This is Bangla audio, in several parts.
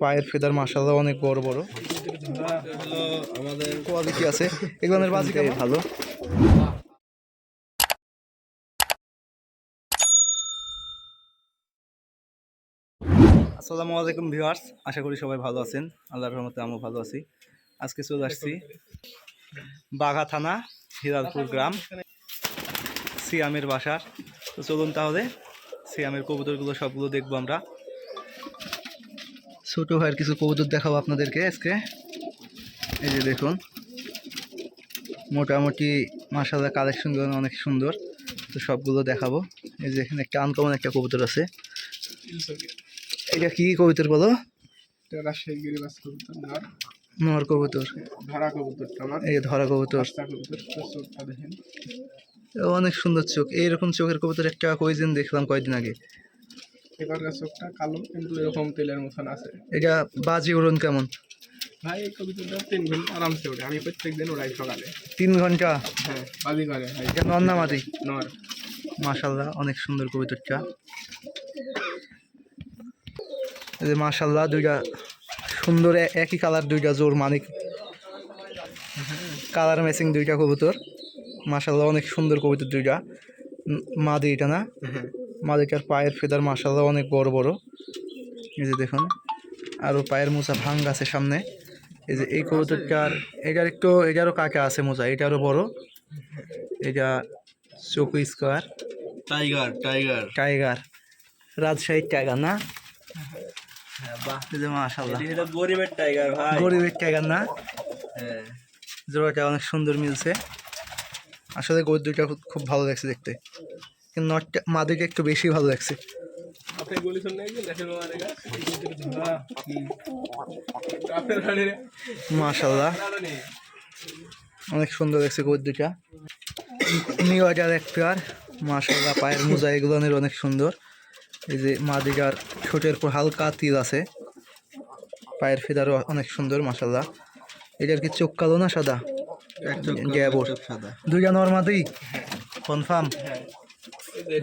পায়ের ফেদার মাসাল্লাহ অনেক বড় বড়। আমাদের কোয়ালিটি আছে এগুলোর ভালো। আসসালামু আলাইকুম ভিউয়ার্স আশা করি সবাই ভালো আছেন। আল্লাহর রহমতে আমিও ভালো আছি। আজকে চলে আসছি বাঘা থানা হিরালপুর গ্রাম সিয়ামের বাসার। তো চলুন তাহলে সিয়ামের কবুতরগুলো সবগুলো দেখব আমরা। ছোট ভাইয়ের কিছু কবুতর দেখাবো আপনাদেরকে আজকে। এই যে দেখুন মোটামুটি মাসাল্লাহ কালেকশনগুলো অনেক সুন্দর। তো সবগুলো দেখাবো। এই যে এখানে একটা আনকমন একটা কবুতর আছে। এটা কি কবুতর বলো? কবুতর নর। এই ধরা কবুতর। অনেক সুন্দর চোখ। এইরকম চোখের কবুতর একটা কয়দিন দেখলাম কয়দিন আগে। এবারকার চোখটা কালো কিন্তু এরকম তেলের মতন আছে। এটা বাজি উড়ন কেমন? ভাই এই কবুতরটা তিন ঘণ্টা আরামসে ওঠে। আমি প্রত্যেক দিন ওড়াই সকালে। তিন ঘণ্টা? হ্যাঁ বাজি করে এটা নর না মাদি নর। মাশাল্লাহ অনেক সুন্দর কবুতরটা এই যে মাশাল্লাহ দুইটা সুন্দর একই কালার দুইটা জোর মানিক। কালার ম্যাচিং দুইটা কবুতর। মাশাল্লাহ অনেক সুন্দর কবুতর দুইটা। মাদি এটা না? হ্যাঁ। মাদিটার পায়ের ফেদার মাশাল্লাহ অনেক বড় বড়। এই যে দেখুন আরও পায়ের মোচা ভাঙ্গ আছে সামনে। এই যে এই কবুতরটার এটার একটু এটারও কাকা আছে মোচা এটারও বড়। এটা চকু স্কোয়ার। Tiger tiger. টাইগার। রাজশাহীর টাইগার না? হ্যাঁ গরিবের টাইগার ভাই। গরিবের টাইগার না? হ্যাঁ। জোড়াটা অনেক সুন্দর মিলছে। আসলে গরু দুইটা খুব- ভালো লাগছে দেখতে। নটটা মাদিটা একটু বেশি ভালো লাগছে। রে মাশাল্লাহ অনেক সুন্দর লাগছে গরু দুইটা নিউ আইটার এক পেয়ার মাশাল্লাহ পায়ের মোজা এগুলোনের অনেক সুন্দর। এই যে মাদিটার ঠোঁটের পর হালকা তিল আছে। পায়ের ফেদারও অনেক সুন্দর মাশাল্লাহ এটার কি চোখ কালো না সাদা? সাদা। দুইটা নর্মাদি কনফার্ম?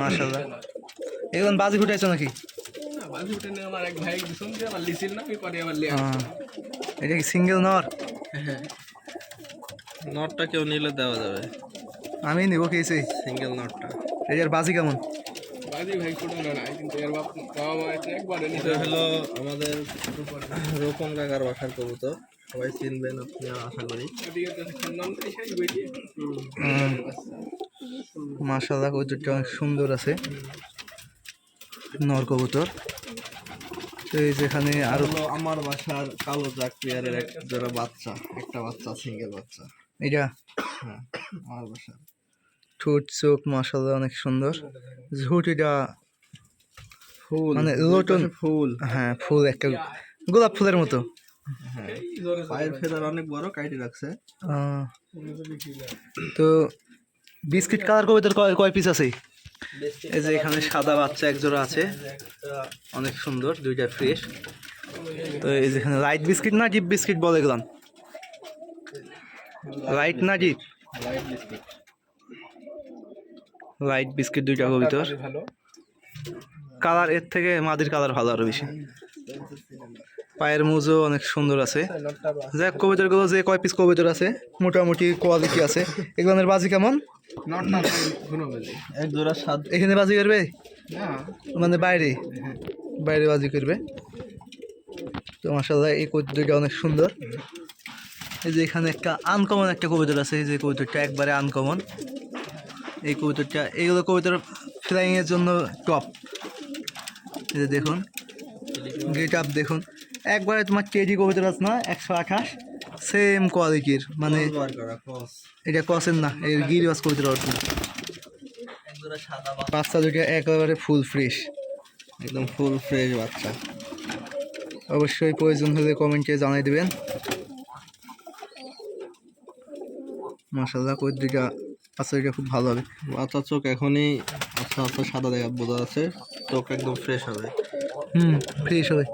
মাশাল্লাহ এগুলো বাজি ফুটাইছো নাকি? বাজি আমার এক ভাই দিছুন যে আমার লিছিল না আমি পরে আবার লিয়ে এটা কি সিঙ্গেল নর? নটটা কেউ নিলে দেওয়া যাবে। আমি নিব খেয়েছি সিঙ্গেল নটটা এটার বাজি কেমন? বাজি ভাই ফুটানো নাই কিন্তু এর বাপ বাবা মা একবারে নিতে হলো আমাদের রোপণ কাকার বাসার কবুতর। সবাই চিনবেন আপনি আশা করি। মাশাল্লাহ কবুতরটা অনেক সুন্দর আছে। নর কবুতর। তো এই যেখানে আরও আমার বাসার কালো জাক পেয়ারের এক জোড়া বাচ্চা একটা বাচ্চা সিঙ্গেল বাচ্চা। এটা? হ্যাঁ আমার বাসার। ঠোঁট চোখ মাশাল্লাহ অনেক সুন্দর। ঝুট এটা ফুল মানে লোটন ফুল। হ্যাঁ ফুল একটা গোলাপ ফুলের মতো। হ্যাঁ পায়ের ফেদার অনেক বড় কাইটে রাখছে। তো বিস্কিট কালার কবিতার কয় কয় পিস আছে? এই যে এখানে সাদা বাচ্চা এক জোড়া আছে অনেক সুন্দর দুইটা ফ্রেশ তো এই যেখানে লাইট বিস্কিট না ডিপ বিস্কিট বলে গেলাম লাইট না ডিপ লাইট বিস্কিট দুইটা কবিতর কালারের থেকে মাদির কালার ভালো আরও বেশি। পায়ের মুজও অনেক সুন্দর আছে। নটটা বা যাক কবিতরগুলো যে কয় পিস কবিতর আছে? মোটামুটি কোয়ালিটি আছে। এগুলোর বাজি কেমন? নটটা এক জোড়া সাত। এখানে বাজি করবে? মানে বাইরে? বাইরে বাজি করবে। তো মাসাল্লাহ এই কবুতরটা অনেক সুন্দর। এই যে এখানে একটা আনকমন একটা কবুতর আছে। এই যে কবুতরটা একবারে আনকমন এই কবুতরটা এইগুলো কবুতর ফ্লাইং এর জন্য টপ এই যে দেখুন। গেট আপ দেখুন। একবারে তোমার কেজি কবুতর আছে না? একশো আঠাশ। সেম কোয়ালিটির মানে এটা কসেন না এই গিরিবাস কবুতর অর্থ সাদা বাচ্চা। দুটো একেবারে ফুল ফ্রেশ একদম ফুল ফ্রেশ বাচ্চা। অবশ্যই প্রয়োজন হলে কমেন্টে জানাই দেবেন। মাসাল্লাহ কই দুইটা আচ্ছা এটা খুব ভালো হবে। বাচ্চা চোখ এখনই আচ্ছা আচ্ছা সাদা দেখা বোঝা আছে চোখ একদম ফ্রেশ হবে। হুম। ফ্রেশ হবে।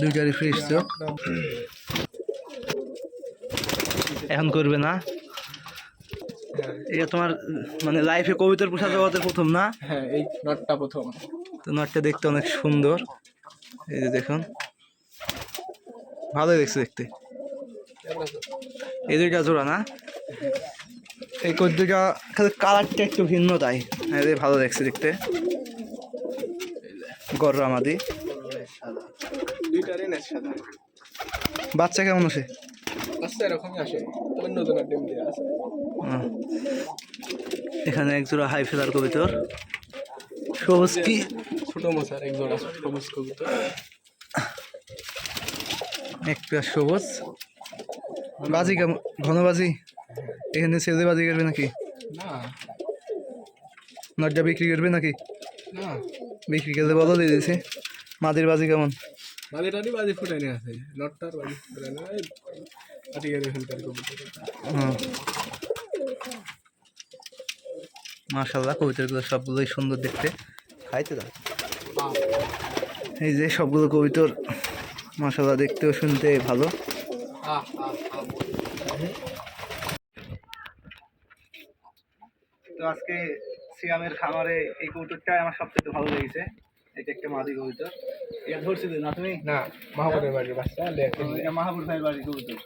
দুইটারই ফ্রেশ চোখ এখন করবে না। এটা তোমার মানে লাইফে কবিতার পোষা জগতের প্রথম না? হ্যাঁ এই নটটা প্রথম। তো নটটা দেখতে অনেক সুন্দর। এই যে দেখুন। ভালোই দেখছে দেখতে। এই দুইটা জোড়া না? এই কোদ দুইটা খালি কালারটা একটু ভিন্ন তাই। ভালো দেখছে দেখতে। গররা মাদি নেট বাচ্চা কেমন আছে। এখানে এক জোড়া হাই ফেলার কবিতর। সবুজ কি? ছোট মশার এক জোড়া সবুজ কবুতর। এক পেয়ার সবুজ। বাজি কেমন? ঘন বাজি? এখানে ছেলে বাজি করবে নাকি? না। নটটা বিক্রি করবে নাকি? বিক্রি করলে বলো দিয়ে দিয়েছে। মাদির বাজি কেমন? বাজি টাদি বাজি ফুটাই নিয়ে আছে নটটার বাজি ফুটাই না কাটি গেলে ফেলতার হুম। মাশাল্লাহ কবিতরগুলো সবগুলোই সুন্দর দেখতে। খাইতে দাও। এই যে সবগুলো কবিতর মাশাল্লাহ দেখতেও শুনতে ভালো। তো আজকে সিয়ামের খামারে এই কবুতরটাই আমার সবচেয়ে ভালো লেগেছে। এটা একটা মাদি কবুতর এটা ধরছিল না তুমি? না মাহবুবের বাড়ির বাচ্চা এটা মাহাবুর ভাইয়ের বাড়ির কবুতর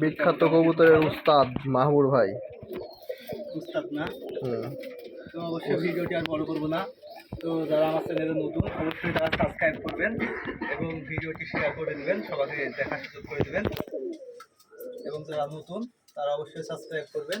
বিখ্যাত কবুতরের উস্তাদ মাহবুর ভাই। উস্তাদ না? তো অবশ্যই ভিডিওটি আর বড় করব না। তো যারা আমার চ্যানেলে নতুন অবশ্যই তারা সাবস্ক্রাইব করবেন এবং ভিডিওটি শেয়ার করে দেবেন সবাইকে দেখার সুযোগ করে দেবেন। এবং যারা নতুন তারা অবশ্যই সাবস্ক্রাইব করবেন।